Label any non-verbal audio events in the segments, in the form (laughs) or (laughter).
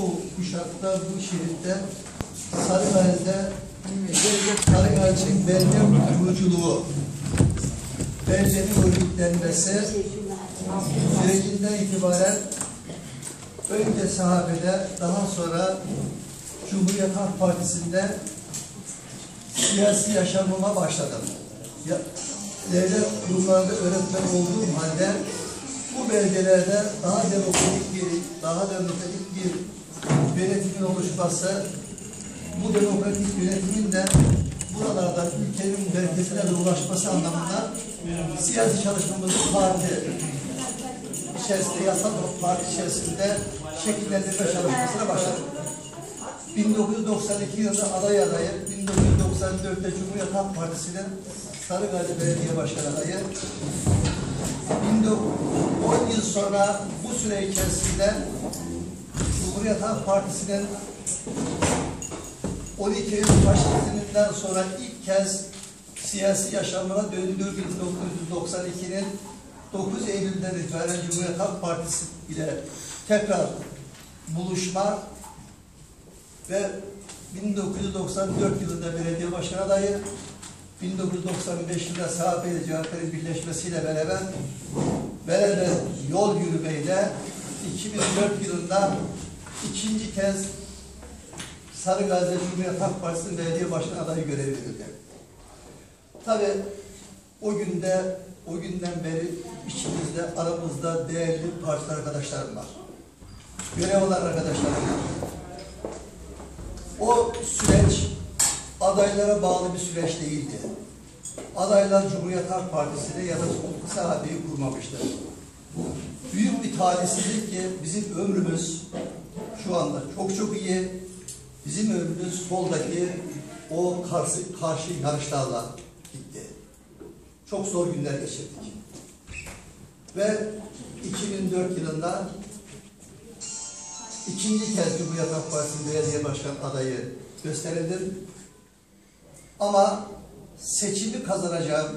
bu kuşakta, bu şeritte Sarıgazi'de Sarıgazi'nin belediye kuruculuğu, belediyenin örgütlenmesi sürecinden itibaren önce sahabede, daha sonra Cumhuriyet Halk Partisi'nde siyasi yaşamıma başladım. Ya, devlet kurumlarında öğretmen olduğum halde bu belgelerde daha demokratik bir, daha demokratik bir yönetimin oluşması, bu demokratik yönetimin de buralardan ülkenin merkezine de ulaşması anlamında siyasi çalışmamızı parti içerisinde, yasal parti içerisinde şekillendirme çalışmasına başladık. 1992 yılında aday adayı, 1994'te Cumhuriyet Halk Partisi'nin Sarıgazi Belediye Başkanı adayı, 10 yıl sonra bu süre içerisinde Cumhuriyet Halk Partisi'nin 12 Eylül faşizminden sonra ilk kez siyasi yaşamına döndüğü 1992'nin 9 Eylül'den itibaren Cumhuriyet Halk Partisi ile tekrar buluşma ve 1994 yılında belediye başkan adayı, 1995 yılında SHP ile CHP'nin birleşmesiyle beraber beraber yol yürümeyle 2004 yılında ikinci kez Sarıgazi Cumhuriyet Halk Partisi'nin belediye başkan adayı görevi verildi. Tabi o günde, o günden beri içimizde, aramızda değerli parti arkadaşlarım var. Görev alan arkadaşlarım var. O süreç adaylara bağlı bir süreç değildi. Adaylar Cumhuriyet Halk Partisi'ne ya da kısa sahabeyi kurmamıştı. Büyük bir talihsizlik ki bizim ömrümüz şu anda çok çok iyi. Bizim ömrümüz soldaki o karşı, karşı yarışlarla gitti. Çok zor günler geçirdik. Ve 2004 yılında ikinci kez Cumhuriyet Halk Partisi'nin belediye başkan adayı gösterildim. Ama seçimi kazanacağım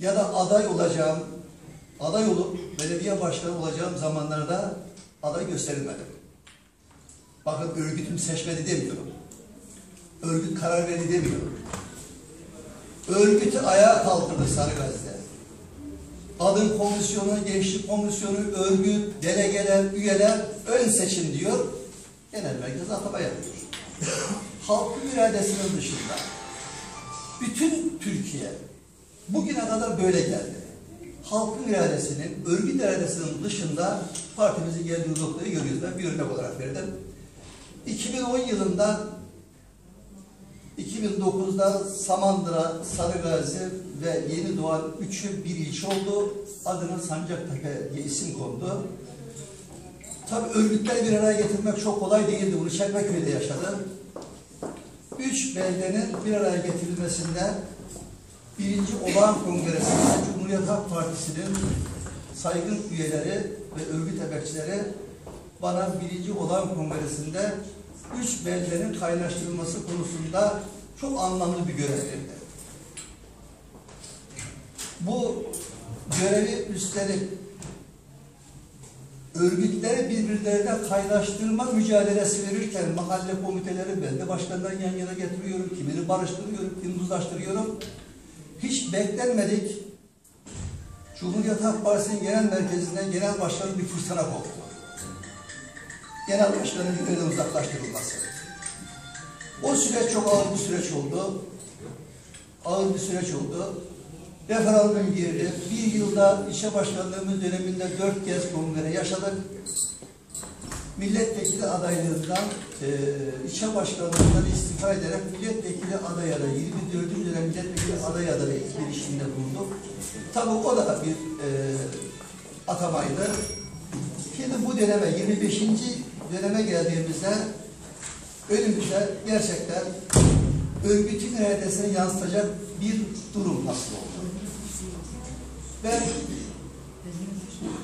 ya da aday olacağım, aday olup belediye başkanı olacağım zamanlarda aday gösterilmedim. Bakın örgütüm seçmedi demiyorum. Örgüt karar verdi demiyorum. Örgütü ayağa kaldırdı Sarıgazi'de. Adım komisyonu, gençlik komisyonu, örgüt, delegeler, üyeler ön seçim diyor. Genel merkez atama yapıyor. (laughs) Halkın iradesinin dışında. Bütün Türkiye bugüne kadar böyle geldi. Halkın iradesinin, örgüt iradesinin dışında partimizin geldiği noktayı görüyoruz. Ben bir örnek olarak verdim. 2010 yılında 2009'da Samandıra, Sarıgazi ve Yeni Doğan üçü bir ilçe oldu. Adına Sancaktepe diye isim kondu. Tabi örgütleri bir araya getirmek çok kolay değildi. Bunu Çekmeköy'de yaşadım. Üç beldenin bir araya getirilmesinde birinci olağan kongresinde Cumhuriyet Halk Partisi'nin saygın üyeleri ve örgüt emekçileri bana birinci olağan kongresinde üç beldenin kaynaştırılması konusunda çok anlamlı bir görev verdi. Bu görevi üstlenip örgütleri birbirlerine kaynaştırma mücadelesi verirken mahalle komiteleri belde başkandan yan yana getiriyorum, kimini barıştırıyorum, kimi uzlaştırıyorum. Hiç beklenmedik Cumhuriyet Halk Partisi'nin genel merkezinden genel başkanı bir fırsana koptu. Genel başkanın görevden uzaklaştırılması. O süreç çok ağır bir süreç oldu. Ağır bir süreç oldu. Referandum girdi. Bir yılda ilçe başkanlığımız döneminde dört kez kongre yaşadık. Milletvekili adaylığından e, ilçe başkanlığından istifa ederek milletvekili aday adayı, 24. dönem milletvekili aday adayı girişiminde bulunduk. Tabii o da bir e, atamaydı. Şimdi bu döneme 25. döneme geldiğimizde önümüzde gerçekten örgütün iradesini yansıtacak bir durum hasıl oldu. Ben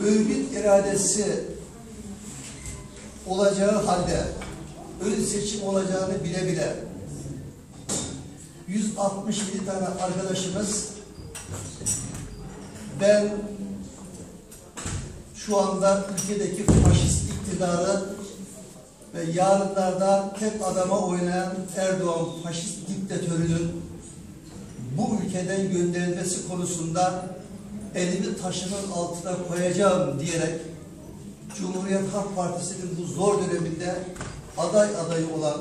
örgüt iradesi olacağı halde ön seçim olacağını bile bile 167 tane arkadaşımız ben şu anda ülkedeki faşist iktidarı ve yarınlarda tek adama oynayan Erdoğan faşist diktatörünün bu ülkeden gönderilmesi konusunda elimi taşının altına koyacağım diyerek Cumhuriyet Halk Partisi'nin bu zor döneminde aday adayı olan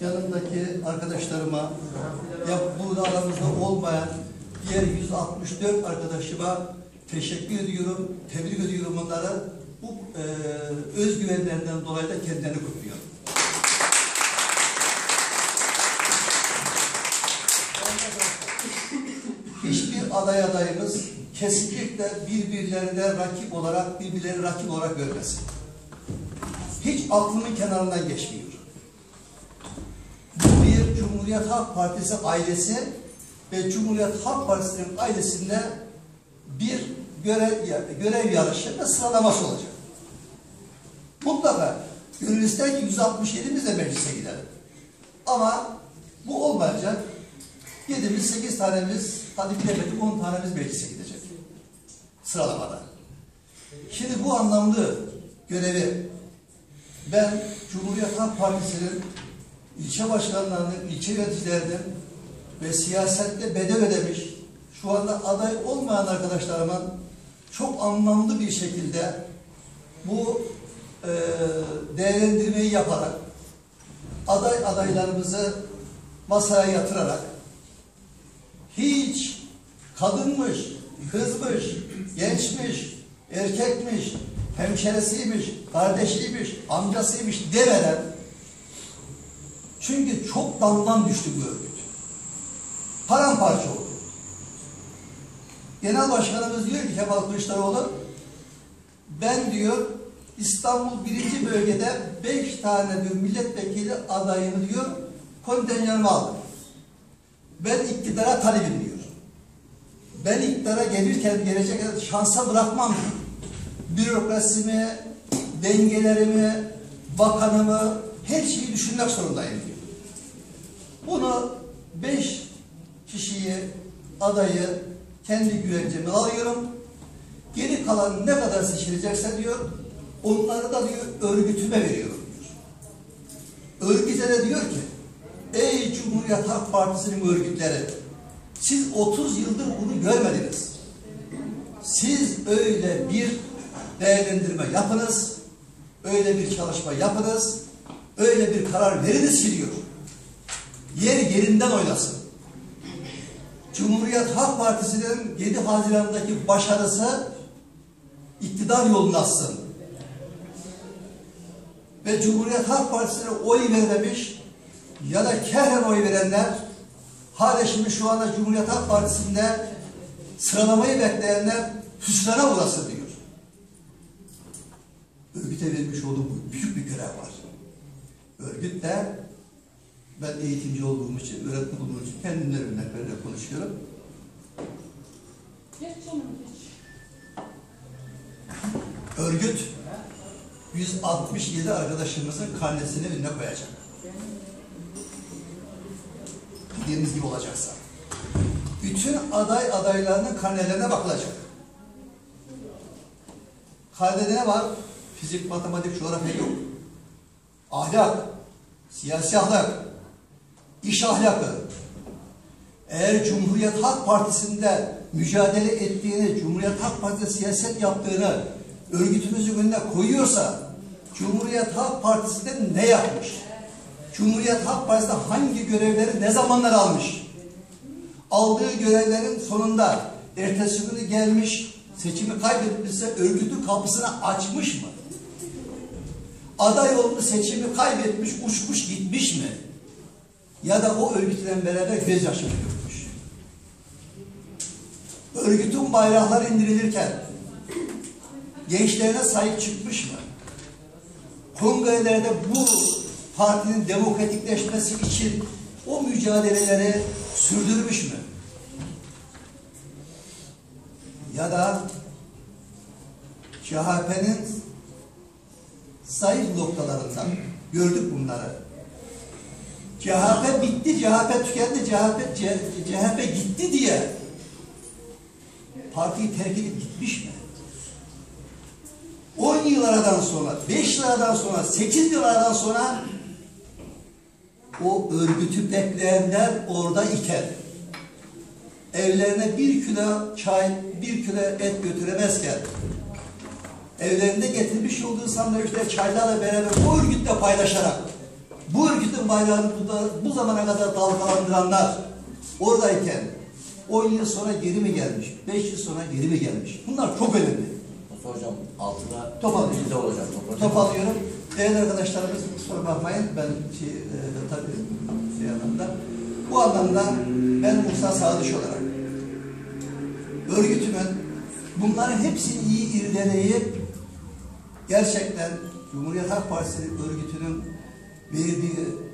yanımdaki arkadaşlarıma ya burada aramızda olmayan diğer 164 arkadaşıma teşekkür ediyorum, tebrik ediyorum onları. Bu e, özgüvenlerinden dolayı da kendilerini kutluyorum. Hiçbir aday adayımız kesinlikle birbirlerine rakip olarak, birbirleri rakip olarak görmesin. Hiç aklımın kenarından geçmiyor. Bu bir Cumhuriyet Halk Partisi ailesi ve Cumhuriyet Halk Partisi'nin ailesinde bir görev, görev yarışı ve sıralaması olacak. Mutlaka gönül ister ki 167'miz de meclise gidelim. Ama bu olmayacak. 7'miz, 8 tanemiz, hadi bilemedik 10 tanemiz meclise gidecek. Sıralamada. Şimdi bu anlamlı görevi ben Cumhuriyet Halk Partisi'nin ilçe başkanlarının, ilçe yöneticilerinin ve siyasette bedel ödemiş, şu anda aday olmayan arkadaşlarımın çok anlamlı bir şekilde bu e, değerlendirmeyi yaparak aday adaylarımızı masaya yatırarak hiç kadınmış, kızmış, gençmiş, erkekmiş, hemşerisiymiş, kardeşiymiş, amcasıymış demeden çünkü çok daldan düştü bu örgüt. Paramparça oldu. Genel Başkanımız diyor ki Kemal Kılıçdaroğlu ben diyor İstanbul birinci bölgede beş tane diyor milletvekili adayını diyor kontenjanıma aldım. Ben iktidara talebim diyor. Ben iktidara gelirken gelecek şansa bırakmam. Bürokrasimi, dengelerimi, bakanımı, her şeyi düşünmek zorundayım diyor. Bunu beş kişiyi, adayı kendi güvenceme alıyorum. Geri kalan ne kadar seçilecekse diyor, onları da diyor örgütüme veriyorum diyor. Örgüte de diyor ki, ey Cumhuriyet Halk Partisi'nin örgütleri, siz 30 yıldır bunu görmediniz. Siz öyle bir değerlendirme yapınız, öyle bir çalışma yapınız, öyle bir karar veriniz ki diyor. Yer yerinden oynasın. Cumhuriyet Halk Partisi'nin 7 Haziran'daki başarısı iktidar yolunu açsın. Ve Cumhuriyet Halk Partisi'ne oy vermemiş ya da keren oy verenler hala şimdi şu anda Cumhuriyet Halk Partisi'nde sıralamayı bekleyenler hüsrana uğrasın diyor. Örgüte vermiş olduğu büyük bir görev var. Örgüt de ben eğitimci olduğum için, öğretmen olduğum için kendim örneklerle konuşuyorum. Geç canım geç. Örgüt 167 arkadaşımızın karnesini önüne koyacak. Dediğimiz gibi olacaksa. Bütün aday adaylarının karnelerine bakılacak. Karnede ne var? Fizik, matematik, coğrafya yok. Ahlak, siyasi ahlak, iş ahlakı. Eğer Cumhuriyet Halk Partisi'nde mücadele ettiğini, Cumhuriyet Halk Partisi'nde siyaset yaptığını örgütümüzün önüne koyuyorsa Cumhuriyet Halk Partisi'nde ne yapmış? Cumhuriyet Halk Partisi'nde hangi görevleri ne zamanlar almış? Aldığı görevlerin sonunda ertesi günü gelmiş, seçimi kaybetmişse örgütün kapısını açmış mı? Aday oldu, seçimi kaybetmiş, uçmuş gitmiş mi? Ya da o örgütle beraber gözyaşı mı dökmüş? Örgütün bayrakları indirilirken gençlerine sahip çıkmış mı? Kongrelerde bu partinin demokratikleşmesi için o mücadeleleri sürdürmüş mü? Ya da CHP'nin zayıf noktalarından gördük bunları. CHP bitti, CHP tükendi, CHP, CHP gitti diye partiyi terk edip gitmiş mi? 10 10 yıl aradan sonra, 5 yıl aradan sonra, 8 yıl aradan sonra o örgütü bekleyenler orada iken evlerine bir kilo çay, bir kilo et götüremezken evlerinde getirmiş olduğu sandviçler çaylarla beraber bu örgütle paylaşarak bayrağını bu, bu zamana kadar dalgalandıranlar oradayken 10 yıl sonra geri mi gelmiş, 5 yıl sonra geri mi gelmiş? Bunlar çok önemli. Hocam altına Toparlayın. bizde olacak. Toparlıyorum. Değerli arkadaşlarımız kusura bakmayın. Ben şey, e, tabii şey anlamda. Bu anlamda ben Musa Sadıç olarak örgütümün bunların hepsini iyi irdeleyip gerçekten Cumhuriyet Halk Partisi örgütünün verdiği